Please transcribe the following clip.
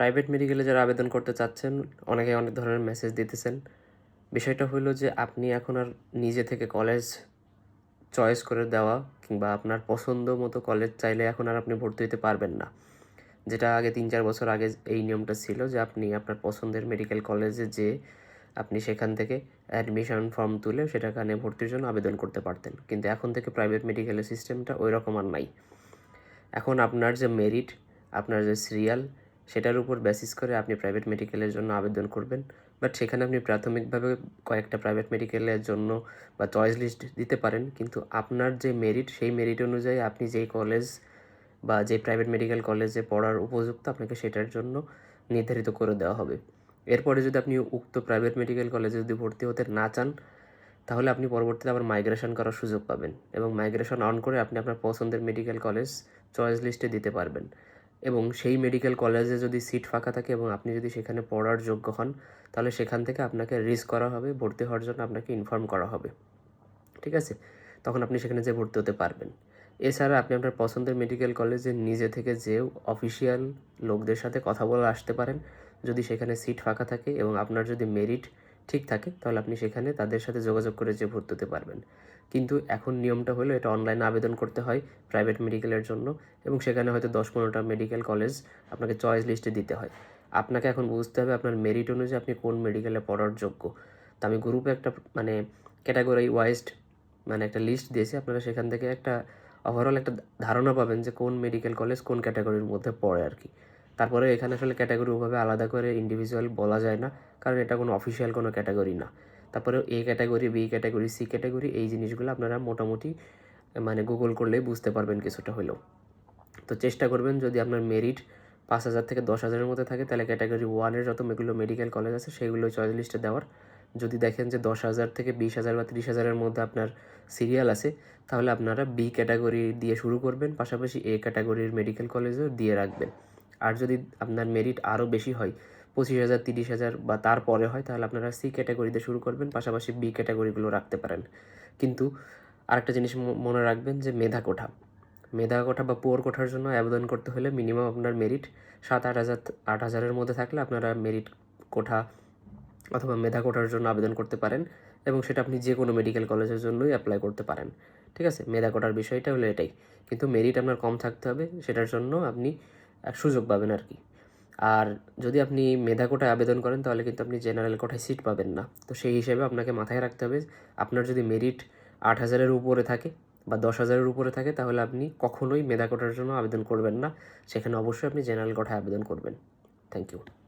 Private মেডিকেলে যারা আবেদন করতে চাচ্ছেন, অনেকে অনেক ধরনের মেসেজ দিতেছেন। বিষয়টা হলো যে, আপনি এখন আর নিজে থেকে কলেজ চয়েস করে দেওয়া কিংবা আপনার পছন্দ মতো কলেজ চাইলে এখন আর আপনি ভর্তি হতে পারবেন না। যেটা আগে তিন চার বছর আগে এই নিয়মটা ছিল যে, আপনি আপনার পছন্দের মেডিকেল কলেজে যে, আপনি সেখান থেকে অ্যাডমিশন ফর্ম তুলে সেটাখানে ভর্তির জন্য আবেদন করতে পারতেন। কিন্তু এখন থেকে প্রাইভেট মেডিকেলের সিস্টেমটা ওই রকম আর নাই। এখন আপনার যে মেরিট আপনার যে সিরিয়াল সেটার উপর বেসিস করে আপনি প্রাইভেট মেডিকেলের জন্য আবেদন করবেন। বাট সেখানে আপনি প্রাথমিকভাবে কয়েকটা প্রাইভেট মেডিকেলের জন্য বা চয়েস লিস্ট দিতে পারেন। কিন্তু আপনার যে মেরিট সেই মেরিট অনুযায়ী আপনি যেই কলেজ বা যে প্রাইভেট মেডিকেল কলেজে পড়ার উপযুক্ত, আপনাকে সেটার জন্য নির্ধারিত করে দেওয়া হবে। এরপরে যদি আপনি উক্ত প্রাইভেট মেডিকেল কলেজে যদি ভর্তি হতে না চান, তাহলে আপনি পরবর্তীতে আবার মাইগ্রেশন করার সুযোগ পাবেন। এবং মাইগ্রেশন অন করে আপনি আপনার পছন্দের মেডিকেল কলেজ চয়েস লিস্টে দিতে পারবেন। এবং সেই মেডিকেল কলেজে যদি সিট ফাঁকা থাকে এবং আপনি যদি সেখানে পড়ার যোগ্য হন, তাহলে সেখান থেকে আপনাকে রিস্ক করা হবে, ভর্তি হওয়ার জন্য আপনাকে ইনফর্ম করা হবে। ঠিক আছে? তখন আপনি সেখানে যে ভর্তি হতে পারবেন। এছাড়া আপনি আপনার পছন্দের মেডিকেল কলেজে নিজে থেকে যেও অফিসিয়াল লোকদের সাথে কথা বলে আসতে পারেন। যদি সেখানে সিট ফাঁকা থাকে এবং আপনার যদি মেরিট ঠিক থাকে, তাহলে আপনি সেখানে তাদের সাথে যোগাযোগ করে যে ভর্তি হতে পারবেন। কিন্তু এখন নিয়মটা হলো এটা অনলাইনে আবেদন করতে হয় প্রাইভেট মেডিকেলের জন্য এবং সেখানে হয়তো দশ পনেরোটা মেডিকেল কলেজ আপনাকে চয়েস লিস্টে দিতে হয়। আপনাকে এখন বুঝতে হবে আপনার মেরিট অনুযায়ী আপনি কোন মেডিকেলে পড়ার যোগ্য। তো আমি গ্রুপে একটা মানে ক্যাটাগরি ওয়াইজড মানে একটা লিস্ট দিয়েছি, আপনারা সেখান থেকে একটা ওভারঅল একটা ধারণা পাবেন যে কোন মেডিকেল কলেজ কোন ক্যাটাগরির মধ্যে পড়ে আর কি। তারপরে এখানে আসলে ক্যাটাগরি ওভাবে আলাদা করে ইন্ডিভিজুয়াল বলা যায় না, কারণ এটা কোনো অফিসিয়াল কোনো ক্যাটাগরি না। তারপরে A category B category C category এই জিনিসগুলো আপনারা মোটামুটি মানে গুগল করলেই বুঝতে পারবেন কিছুটা হলেও। তো চেষ্টা করবেন যদি আপনার মেরিট পাঁচ হাজার থেকে দশ হাজারের মধ্যে থাকে, তাহলে ক্যাটাগরি ওয়ানের যত মেগুলো মেডিকেল কলেজ আছে, সেগুলো চয়েস লিস্টে দেওয়ার। যদি দেখেন যে দশ হাজার থেকে বিশ হাজার বা তিরিশ হাজারের মধ্যে আপনার সিরিয়াল আছে, তাহলে আপনারা বি ক্যাটাগরি দিয়ে শুরু করবেন, পাশাপাশি এ ক্যাটাগরির মেডিকেল কলেজও দিয়ে রাখবেন। আর যদি আপনার মেরিট আরও বেশি হয়, পঁচিশ হাজার, তিরিশ হাজার বা তারপরে হয়, তাহলে আপনারা সি ক্যাটাগরিতে শুরু করবেন, পাশাপাশি বি ক্যাটাগরিগুলো রাখতে পারেন। কিন্তু আরেকটা জিনিস মনে রাখবেন যে মেধা কোঠা। মেধা কোঠা বা পুয়ার কোঠার জন্য আবেদন করতে হলে মিনিমাম আপনার মেরিট সাত আট হাজার, আট হাজারের মধ্যে থাকলে আপনারা মেরিট কোঠা অথবা মেধা কোঠার জন্য আবেদন করতে পারেন এবং সেটা আপনি যে কোনো মেডিকেল কলেজের জন্যই অ্যাপ্লাই করতে পারেন। ঠিক আছে? মেধা কোটার বিষয়টা হলো এটাই। কিন্তু মেরিট আপনার কম থাকতে হবে, সেটার জন্য আপনি সুযোগ পাবেন আর কি। আর যদি আপনি মেধা কোটায় আবেদন করেন, তাহলে কিন্তু আপনি জেনারেল কোটায় সিট পাবেন না। তো সেই হিসেবে আপনাকে মাথায় রাখতে হবে, আপনার যদি মেরিট আট হাজারের উপরে থাকে বা দশ হাজারের উপরে থাকে, তাহলে আপনি কখনোই মেধা কোটার জন্য আবেদন করবেন না। সেখানে অবশ্যই আপনি জেনারেল কোটায় আবেদন করবেন। Thank you.